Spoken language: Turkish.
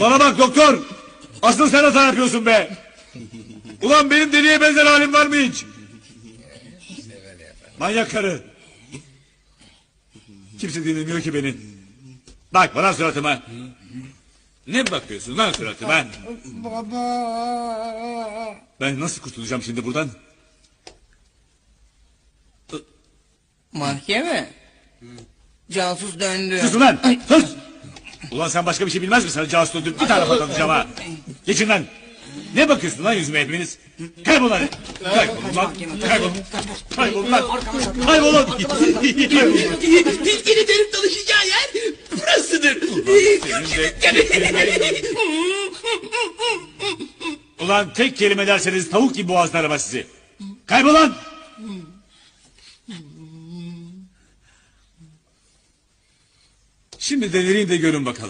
Bana bak doktor. Asıl sen hata yapıyorsun be. Ulan benim deliye benzer halim var mı hiç? Manyak karı. Kimse dinlemiyor ki beni. Bak bana suratıma. Ne bakıyorsun lan suratıma? Baba. Ben nasıl kurtulacağım şimdi buradan? Mahkeme. Casus döndü. Sus ulan! Sus! Ulan sen başka bir şey bilmez misin? Casus öldürüp bir tane patlatacağım ha. Geçin lan. Ne bakıyorsun lan yüzüme hepiniz? Kaybolun hadi. Kaybolun lan. Kaybolun. Kaybolun lan. Kaybolun. Kaybolun. Tilkinin dönüp dolaşacağı yer burasıdır. Ulan tek kelime derseniz tavuk gibi boğazlarım ha sizi. Kaybolan. Şimdi delireyim de görün bakalım.